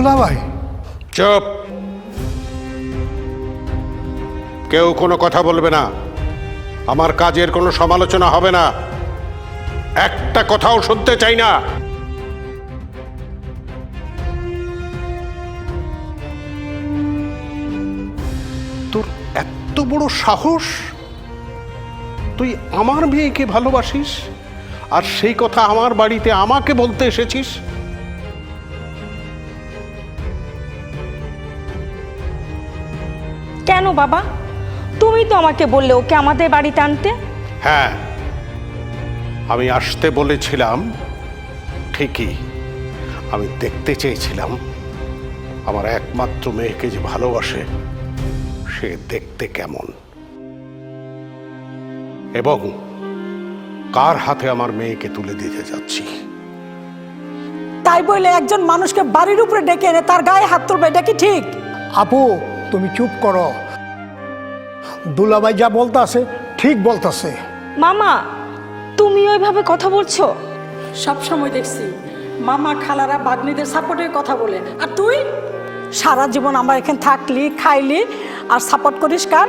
দুলাভাই চুপ। কেউ কোনো কথা বলবে না। আমার কাজের কোনো সমালোচনা হবে না। একটা কথাও শুনতে চাই না। তোর এত বড় সাহস? তুই আমার মেয়েকে ভালোবাসিস? আর সেই কথা আমার বাড়িতে আমাকে বলতে এসেছিস? বাবা? তুমি তো আমাকে বললে ওকে আমাদের বাড়িতে আনতে। হ্যাঁ আমি আসতে বলেছিলাম ঠিকই আমি দেখতে চেয়েছিলাম। আমার একমাত্র মেয়েকে যে ভালোবাসে সে দেখতে কেমন? এবং কার হাতে আমার মেয়েকে তুলে দিতে যাচ্ছি? তাই বলে একজন মানুষকে বাড়ির উপরে ডেকে এনে তার গায়ে হাত তুলবে এটা কি ঠিক? আপু তুমি চুপ করো। দুলাভাই যা বলতাছে ঠিক বলতাছে। মামা তুমি ওইভাবে কথা বলছো? সব সময় দেখছি মামা খালারা বাগনিদের সাপোর্টের কথা বলে। আর তুই? সারা জীবন আমার এখানে থাকলি খাইলি আর সাপোর্ট করিস কার?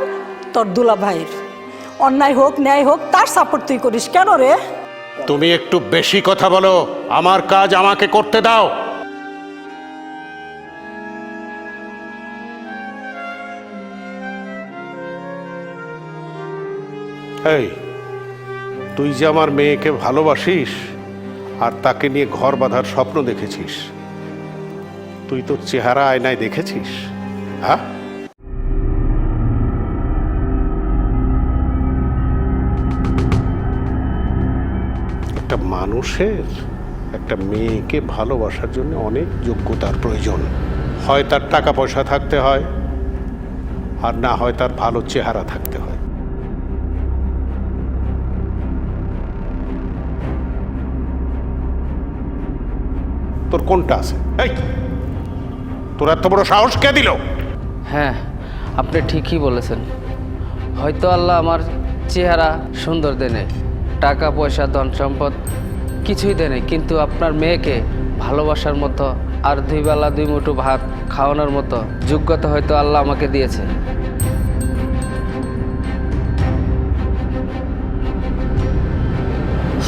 তোর দুলা ভাইয়ের অন্যায় হোক ন্যায় হোক তার সাপোর্ট তুই করিস। কেন রে? তুমি একটু বেশি কথা বলো আমার কাজ আমাকে করতে দাও। এই, তুই যে আমার মেয়েকে ভালোবাসিস আর তাকে নিয়ে ঘর বাঁধার স্বপ্ন দেখেছিস, তুই তোর চেহারা আয়নায় দেখেছিস হ্যাঁ? একটা মানুষের, একটা মেয়েকে ভালোবাসার জন্য অনেক যোগ্যতার প্রয়োজন। হয় তার টাকা পয়সা থাকতে হয়, আর না হয় তার ভালো চেহারা থাকতে হয়। তোর কোনটা আছে? এই তোর এত বড় সাহস কে দিল? হ্যাঁ আপনি ঠিকই বলেছেন। হয়তো আল্লাহ আমার চেহারা সুন্দর দেনে টাকা পয়সা ধন সম্পদ কিছুই দেনে কিন্তু আপনার মেয়েকে ভালোবাসার মতো আর দুই বেলা দুই মুঠো ভাত খাওয়ানোর মতো যোগ্যতা হয়তো আল্লাহ আমাকে দিয়েছে।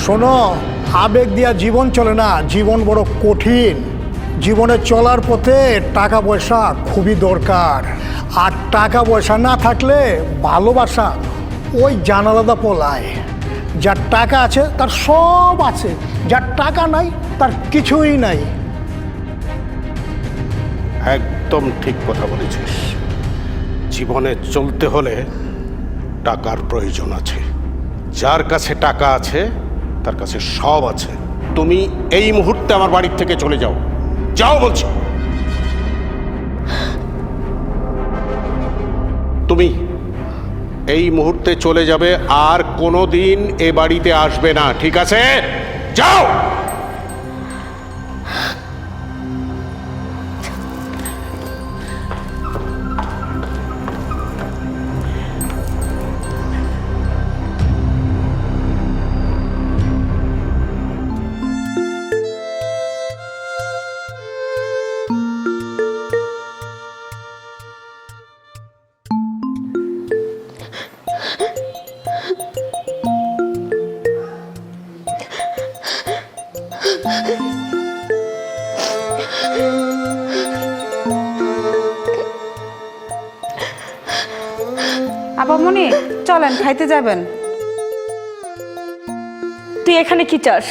শোনো আবেগ দিয়া জীবন চলে না, জীবন বড় কঠিন। জীবনে চলার পথে টাকা পয়সা খুবই দরকার। আর টাকা পয়সা না থাকলে ভালোবাসা ওই জানালাদা পলায়। যার টাকা আছে, তার সব আছে। যার টাকা নাই, তার কিছুই নাই। একদম ঠিক কথা বলেছিস। জীবনে চলতে হলে টাকার প্রয়োজন আছে। যার কাছে টাকা আছে তার কাছে সব আছে। তুমি এই মুহূর্তে আমার বাড়ির থেকে চলে যাও। যাও বলছি। তুমি এই মুহূর্তে চলে যাবে, আর কোনো দিন এ বাড়িতে আসবে না, ঠিক আছে? যাও! চলেন খাইতে যাবেন। তুই এখানে কি চাস?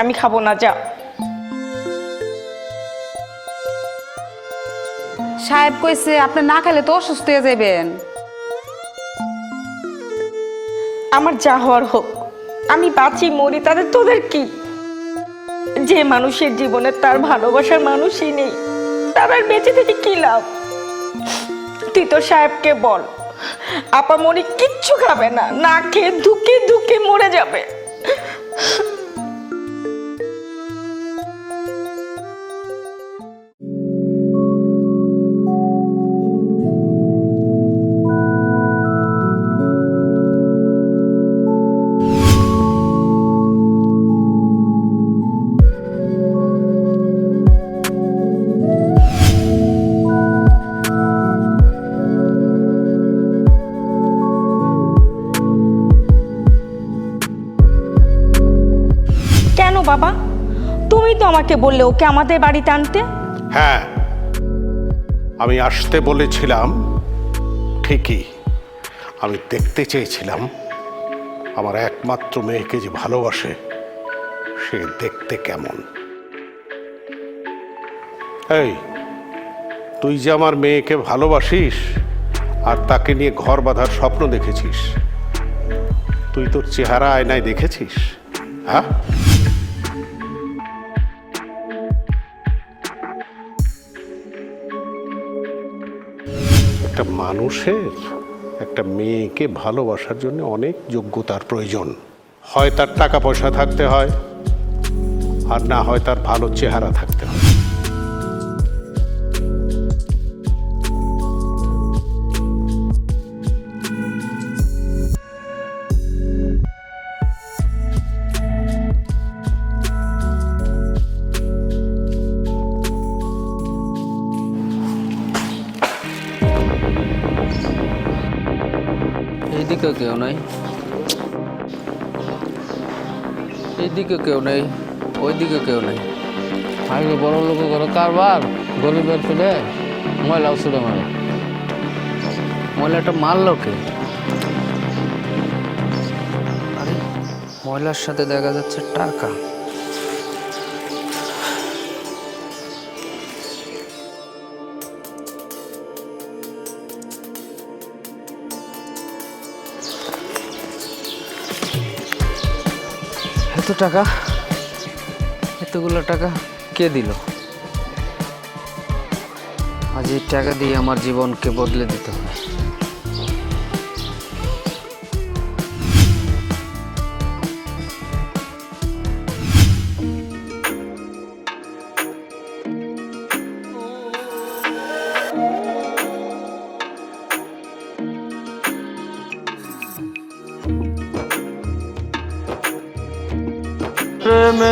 আমি খাব না যা। সাহেব কইছে আপনি না খেলে তো অসুস্থ হয়ে যাবেন আমার যা হওয়ার হোক আমি বাঁচি মরি তাদের তোদের কি? যে মানুষের জীবনে তার ভালোবাসার মানুষই নেই তার আর বেঁচে থেকে কি লাভ? তুই তো সাহেবকে বল। আপা মনে কিচ্ছু খাবে না। না খেয়ে ধুকে ধুকে মরে যাবে। তুমি আমাকে বললে ওকে আমাদের বাড়িতে আনতে? হ্যাঁ আমি আসতে বলেছিলাম, ঠিকই। আমি দেখতে চেয়েছিলাম, আমার একমাত্র মেয়েকে যে ভালোবাসে, সে দেখতে কেমন? এই, তুই যে আমার মেয়েকে ভালোবাসিস, আর তাকে নিয়ে ঘর বাঁধার স্বপ্ন দেখেছিস, তুই তোর চেহারা আয়নায় দেখেছিস হ্যাঁ? মানুষের একটা মেয়েকে ভালোবাসার জন্য অনেক যোগ্যতার প্রয়োজন। হয় তার টাকা পয়সা থাকতে হয়, আর না হয় তার ভালো চেহারা থাকতে হয়। নাই এইদিকে কেউ নেই ওইদিকে কেউ নেই। আগে বড় লোক করে কারবার? গরিবের ফেলে ময়লাও ছুড়ে মারে। ময়লাটা মারলো কে? ময়লার সাথে দেখা যাচ্ছে টাকা টাকা। এতগুলো টাকা কে দিল? আজ এই টাকা দিয়ে আমার জীবনকে বদলে দিতে হবে।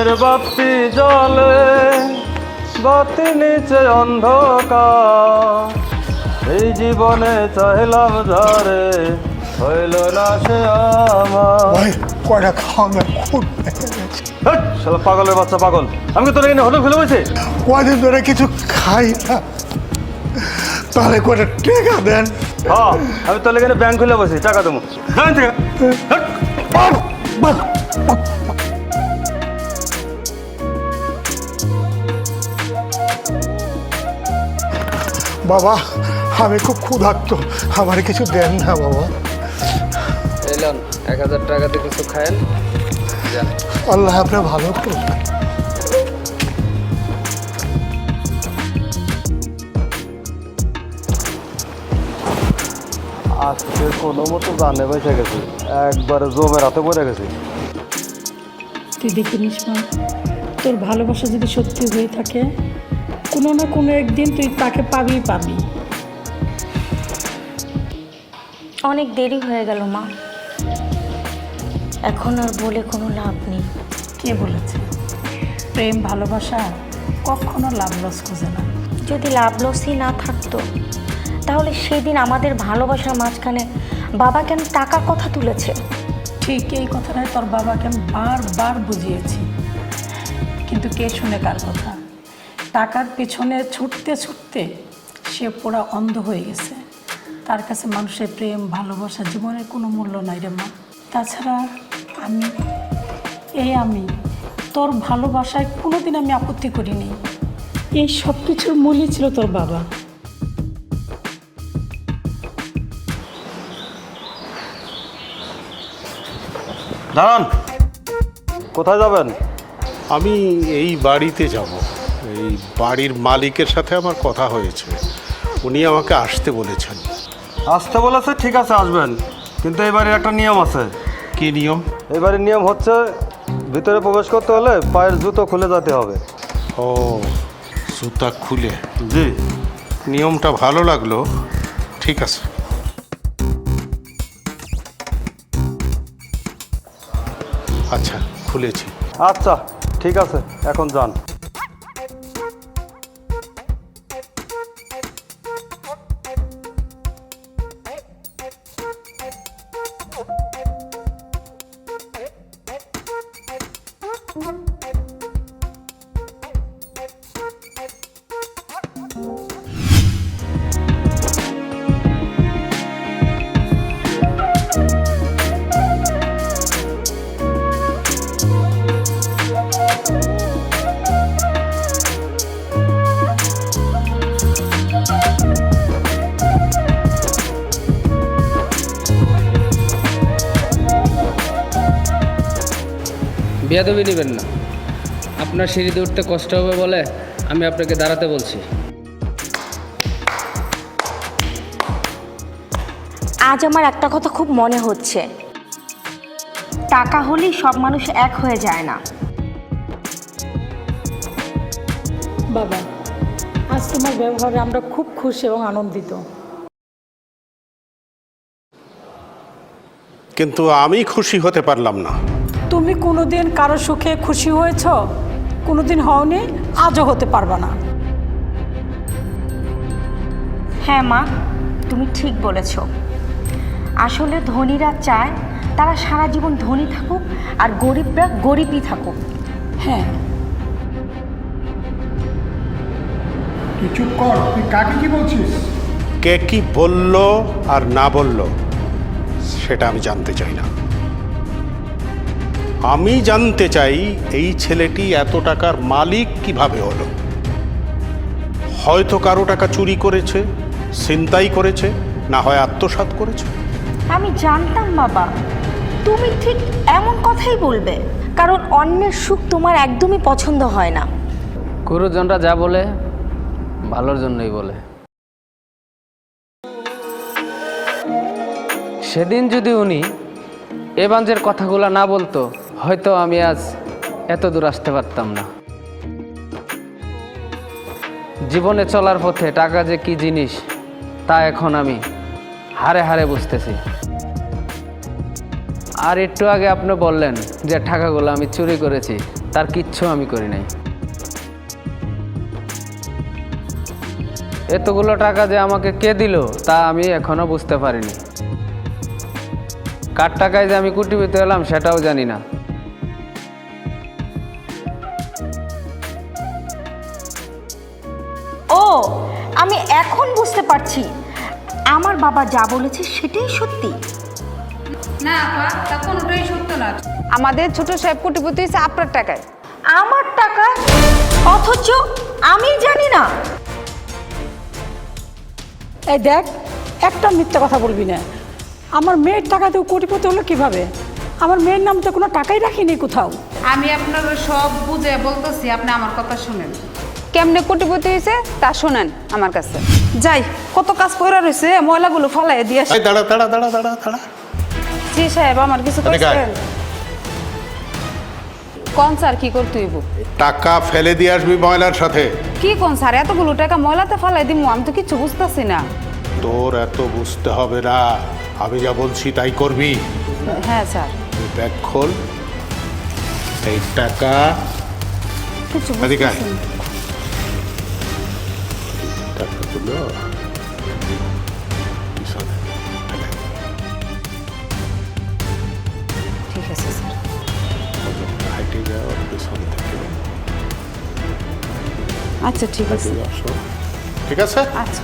প্রেমের বাতি জলে বাতি নিচে অন্ধকার। এই জীবনে চাইলাম যারে হইল না সে আমার। ভাই কয়টা খাওয়া খুব শালা পাগলের বাচ্চা পাগল। আমি কি তোর এখানে হোটেল খুলে বসে কয়দিন ধরে কিছু খাই না। তাহলে কয়টা টেকা দেন? হ্যাঁ আমি তোর এখানে ব্যাংক খুলে বসি টাকা দেবো। থেকে। বাবা আমি খুব ক্ষুধার্ত। আমার কিছু দেন না বাবা। এলেন এক হাজার টাকাতে কিছু খায়েন। আল্লাহ আপনার ভালো করুন আজকে কোনো মতো জানে বসে গেছে। একবারে জমের হাতে পড়ে গেছে। তুই দেখে নিস মা তোর ভালোবাসা যদি সত্যি হয়ে থাকে কোনো না কোনো একদিন তুই তাকে পাবি পাবি। অনেক দেরি হয়ে গেল মা। এখন আর বলে কোনো লাভ নেই। কে বলেছে? প্রেম ভালোবাসা কখনো লাভ লস খোঁজে না। যদি লাভ লসই না থাকতো তাহলে সেদিন আমাদের ভালোবাসার মাঝখানে বাবা কেন টাকার কথা তুলেছে? ঠিক এই কথাটাই তোর বাবাকে আমি বারবার বুঝিয়েছি। কিন্তু কে শুনে কার কথা? টাকার পেছনে ছুটতে ছুটতে সে পুরা অন্ধ হয়ে গেছে। তার কাছে মানুষের প্রেম ভালোবাসা জীবনের কোনো মূল্য নাই রে মা। তাছাড়া আমি এই আমি তোর ভালোবাসায় কোনোদিন আমি আপত্তি করিনি। এই সব কিছুর মূলই ছিল তোর বাবা। দাঁড়ান কোথায় যাবেন? আমি এই বাড়িতে যাব। এই বাড়ির মালিকের সাথে আমার কথা হয়েছে। উনি আমাকে আসতে বলেছেন। আসতে বলেছে ঠিক আছে আসবেন। কিন্তু এবারে একটা নিয়ম আছে। কি নিয়ম? এই বাড়ির নিয়ম হচ্ছে ভিতরে প্রবেশ করতে হলে পায়ের জুতো খুলে যেতে হবে। ও জুতা খুলে। জি। নিয়মটা ভালো লাগল। ঠিক আছে। আচ্ছা খুলেছি। আচ্ছা ঠিক আছে এখন যান। বেয়াদবি নেবেন না। আপনার সিঁড়িতে উঠতে কষ্ট হবে বলে আমি আপনাকে দাঁড়াতে বলছি। আজ আমার একটা কথা খুব মনে হচ্ছে। টাকা হলেই সব মানুষ এক হয়ে যায় না। বাবা আজ তোমার ব্যবহারে আমরা খুব খুশি এবং আনন্দিত। কিন্তু আমি খুশি হতে পারলাম না। তুমি কোনোদিন কারও সুখে খুশি হয়েছ? কোনোদিন হওনি? আজও হতে পারবে না। হ্যাঁ মা তুমি ঠিক বলেছ। আসলে ধনীরা চায় তারা সারা জীবন ধনী থাকুক আর গরিবরা গরিবই থাকুক। হ্যাঁ। তুই চুপ কর তুই কাকে কি বলছিস? কে কি বলল আর না বলল সেটা আমি জানতে চাই না। আমি জানতে চাই এই ছেলেটি এত টাকার মালিক কীভাবে হলো? হয়তো কারও টাকা চুরি করেছে ছিনতাই করেছে না হয় আত্মসাৎ করেছে? আমি জানতাম বাবা। তুমি ঠিক এমন কথাই বলবে কারণ অন্যের সুখ তোমার একদমই পছন্দ হয় না। গুরুজনরা যা বলে ভালোর জন্যই বলে। সেদিন যদি উনি এবাঞ্জের কথাগুলো না বলতো হয়তো আমি আজ এত দূর আসতে পারতাম না। জীবনে চলার পথে টাকা যে কি জিনিস, তা এখন আমি হারে হারে বুঝতেছি। আর একটু আগে আপনি বললেন যে টাকাগুলো আমি চুরি করেছি, তার কিচ্ছু আমি করি নাই। এতগুলো টাকা যে আমাকে কে দিল, তা আমি এখনও বুঝতে পারিনি। কার টাকায় যে আমি কুটিপিতে এলাম সেটাও জানি না। বাবা যা বলেছে সেটাই সত্যি। না আপা তা কোনোটাই সত্য না। আমাদের ছোট সাহেব কোটিপতি হচ্ছে আপনার টাকায়। আমার টাকা? অথচ আমি জানি না। এই দেখ একটা মিথ্যা কথা বলবি না। আমার মেয়ের টাকা দিয়ে কোটিপতি হলো কীভাবে? আমার মেয়ের নাম তো কোনো টাকাই রাখিনি কোথাও। আমি আপনার সব বুঝে বলতেছি আপনি আমার কথা শুনেন। কেমনে কোটিপতি হয়েছে তা শুনেন আমার কাছে। যাই কত কাজ করে রয়েছে ময়লাগুলো ফলাই দিয়ে আসি। এই দাঁড়া দাঁড়া দাঁড়া দাঁড়া দাঁড়া। জি সাহেব আমার কিছু এদিকে আয়। করছেন কোন স্যার কি করতে হইব? টাকা ফেলে দিয়ে আসবি ময়লার সাথে। কি কোন স্যার এতগুলো টাকা ময়লাতে ফেলাই দিব আমি তো কিছু বুঝতেছি না। তোর এত বুঝতে হবে না আমি যা বলছি তাই করবি। হ্যাঁ স্যার। ব্যাগ খোল। এই টাকা। কিছু এদিকে আয়। বুঝতেছি না। টাকাগুলো পিছনে। ঠিক আছে স্যার। হাইটে যাওয়ার পিছন থেকে আচ্ছা ঠিক আছে। ঠিক আছে? আচ্ছা।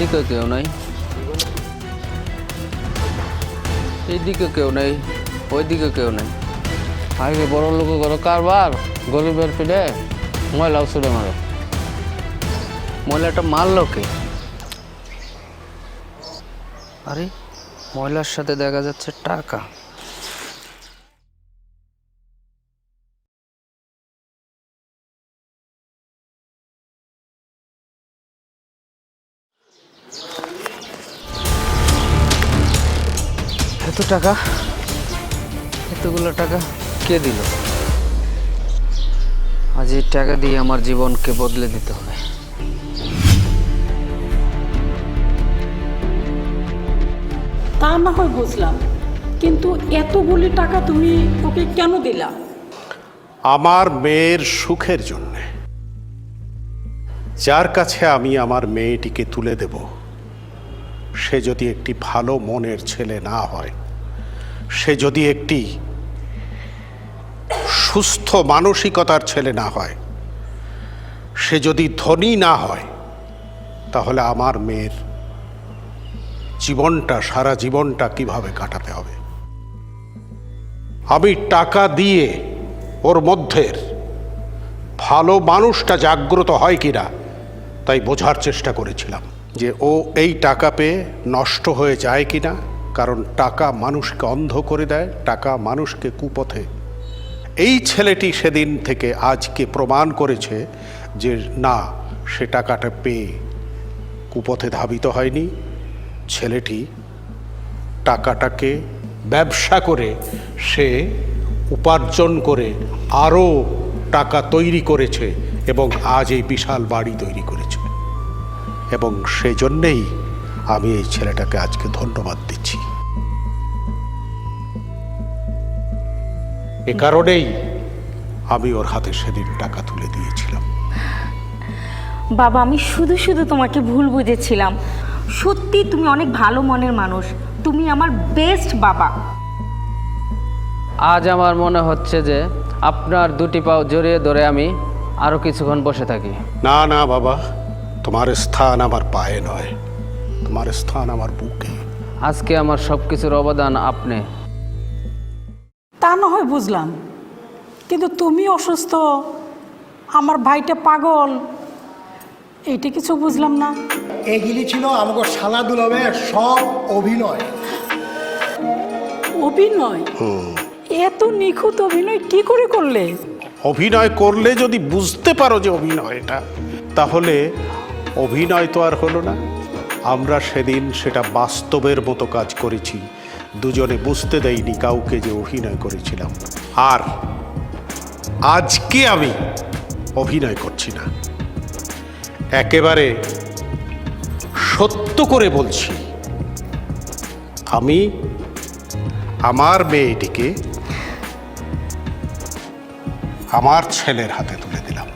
এইদিকে কেউ নাই। এইদিকে কেউ নেই ওইদিকে কেউ নেই। আগে বড় লোক করো কারবার গরিবের পিঠে ময়লাও ছুড়ে মারো। ময়লাটা মারলো কে? আরে ময়লার সাথে দেখা যাচ্ছে টাকা। এত টাকা? এতগুলো টাকা কে দিল? আজ এই টাকা দিয়ে আমার জীবনকে বদলে দিতে হবে। তা না হয় বুঝলাম কিন্তু এতগুলি টাকা তুমি ওকে কেন দিলা? আমার মেয়ের সুখের জন্য। যার কাছে আমি আমার মেয়েটিকে তুলে দেব সে যদি একটি ভালো মনের ছেলে না হয় সে যদি একটি সুস্থ মানসিকতার ছেলে না হয়, সে যদি ধনী না হয়, তাহলে আমার মেয়ের জীবনটা, সারা জীবনটা কীভাবে কাটাতে হবে? আমি টাকা দিয়ে ওর মধ্যের ভালো মানুষটা জাগ্রত হয় কিনা, তাই বোঝার চেষ্টা করেছিলাম যে ও এই টাকা পেয়ে নষ্ট হয়ে যায় কিনা। কারণ টাকা মানুষকে অন্ধ করে দেয়, টাকা মানুষকে কুপথে। এই ছেলেটি সেদিন থেকে আজকে প্রমাণ করেছে যে না, সে টাকাটা পেয়ে কুপথে ধাবিত হয়নি। ছেলেটি টাকাটাকে ব্যবসা করে সে উপার্জন করে আরও টাকা তৈরি করেছে এবং আজ এই বিশাল বাড়ি তৈরি করেছে। এবং সেজন্যেই আমি এই ছেলেটাকে আজকে ধন্যবাদ দিচ্ছি। এ কারণেই আমি ওর হাতে সেদিন টাকা তুলে দিয়েছিলাম। বাবা আমি শুধু শুধু তোমাকে ভুল বুঝেছিলাম। সত্যি তুমি অনেক ভালো মনের মানুষ। তুমি আমার বেস্ট বাবা। আজ আমার মনে হচ্ছে যে আপনার দুটি পাও জড়িয়ে ধরে আমি আরও কিছুক্ষণ বসে থাকি। না না বাবা তোমার স্থান আমার পায়ে নয়। তোমার স্থান আমার বুকে। আজকে আমার সব কিছুর অবদান আপনি তা না হয় বুঝলাম। কিন্তু তুমি অসুস্থ আমার ভাইটা পাগল এইটা কিছু বুঝলাম না। এগুলি ছিল আমাকে সালা দুলবের সব অভিনয়। অভিনয়? এত নিখুঁত অভিনয় কি করে করলে? অভিনয় করলে যদি বুঝতে পারো যে অভিনয় এটা তাহলে অভিনয় তো আর হলো না। আমরা সেদিন সেটা বাস্তবের মতো কাজ করেছি। দুজনে বুঝতে দেয়নি কাউকে যে অভিনয় করেছিলাম। আর আজকে আমি অভিনয় করছি না। একেবারে সত্য করে বলছি, আমি আমার মেয়েটিকে আমার ছেলের হাতে তুলে দিলাম।